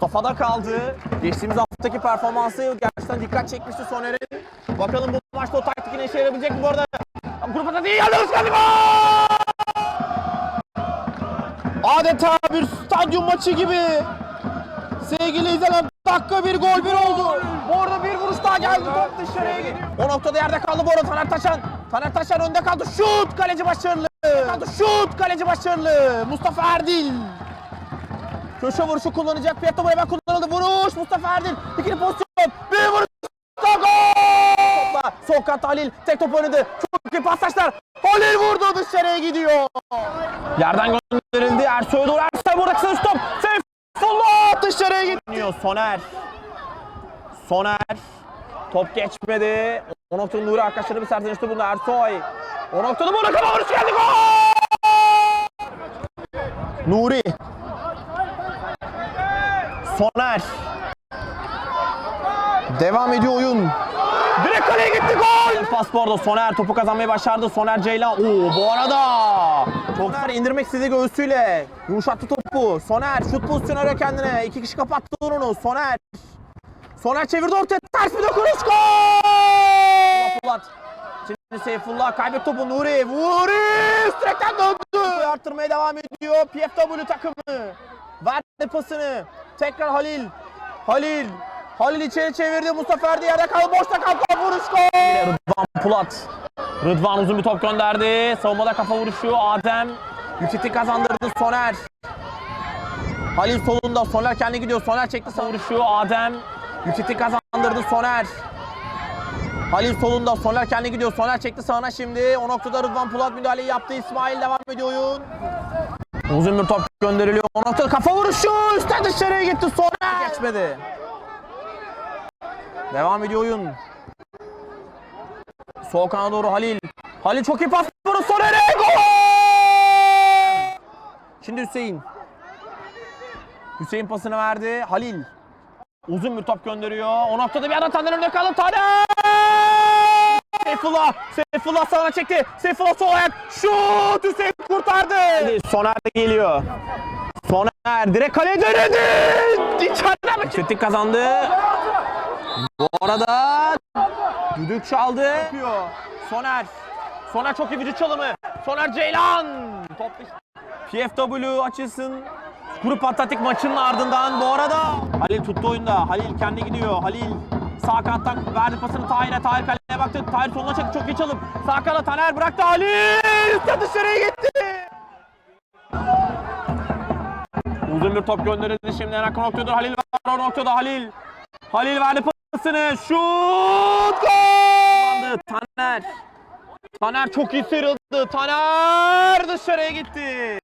Mustafa'da kaldı. Geçtiğimiz haftaki performansı gerçekten dikkat çekmişti Soner'in. Bakalım bu maçta o taktik yine işe yarayabilecek mi bu arada? Grup atası iyi geldi Özkan gol! Adeta bir stadyum maçı gibi. Sevgili izleyenler dakika bir gol bir oldu. Bu arada bir vuruş daha geldi. Top dışarıya gidiyor. O noktada yerde kaldı bu arada Taner Taşan. Taner Taşan önde kaldı. Şut! Kaleci başarılı. Şut! Kaleci başarılı. Mustafa Erdil. Köşe vuruşu kullanacak. Pietro bu hemen kullanıldı. Vuruş Mustafa Erdil. İkili pozisyon. Bir vuruş. Topla. Sol kat Halil. Tek top oynadı. Çok iyi paslaşlar. Halil vurdu dışarıya gidiyor. Yerden gönderildi. Ersoy'a doğru. Ersoy burada kısa üst top. Seyfullah dışarıya gidiyor. Soner. Soner. Top geçmedi. O noktada Nuri arkadaşları bir serzenişte bulundu. Ersoy. O noktada burada kafa vuruş geldi. Gol! Nuri. Soner. Devam ediyor oyun. Direkt kaleye gitti gol. Pas bu arada Soner topu kazanmayı başardı. Soner Ceylan. Oo bu arada. Çok Soner indirmek istedi göğsüyle. Yumuşattı topu. Soner şut pozisyonu arıyor kendine. İki kişi kapattı onu. Soner. Soner çevirdi ortaya. Ters bir dokunuş. Gol! Polat. Şimdi Seyfullah kaybetti topu. Nuri. Nuri. Direkten döndü. Arttırmaya devam ediyor. PFW takımı. Verdi pasını. Tekrar Halil. Halil. Halil içeri çevirdi. Mustafa Erdi yerde kaldı. Boşta kaldı. Vuruş gol. Rıdvan Pulat. Rıdvan uzun bir top gönderdi. Savunmada kafa vuruşu. Adem. Yükseklik kazandırdı. Soner. Halil solunda. Soner kendi gidiyor. Soner çekti savuruşu. Adem. Yükseklik kazandırdı. Soner. Halil solunda. Soner kendi gidiyor. Soner çekti sağına şimdi. O noktada Rıdvan Pulat müdahaleyi yaptı. İsmail devam ediyor oyun. Uzun bir top gönderiliyor. O noktada kafa vuruşu. Üstten dışarıya gitti. Soner. Geçmedi. Devam ediyor oyun. Sol kanada doğru Halil. Halil çok iyi pas. Vurdu Soner'e. Gol! Şimdi Hüseyin. Hüseyin pasını verdi. Halil. Uzun bir top gönderiyor. O noktada bir anda Taner önünde kaldı. Taner! Seyfullah. Seyfullah sağına çekti. Seyfullah sol ayak. Şut! Hüseyin kurtardı. Soner geliyor. Soner direkt kaleye denedi. İçeriden mi? Yükseklik kazandı. Bu arada düdük çaldı. Soner. Soner çok iyi vücut çalımı. Soner Ceylan. Top PFW açılsın. Grup Atletik maçının ardından bu arada Halil tuttu oyunda. Halil kendi gidiyor. Halil sağ kanattan verdi pasını Tahir'e. Tahir kaleye baktı. Tahir soluna çekti. Çok iyi çalım. Sağ kanat Taner bıraktı. Halil üstte dışarıya gitti. Uzun bir top gönderildi şimdi. Hemen noktada Halil var. O noktada Halil. Halil verdi pasını. Şut! Gol! Taner. Taner çok iyi sıyrıldı. Taner dışarıya gitti.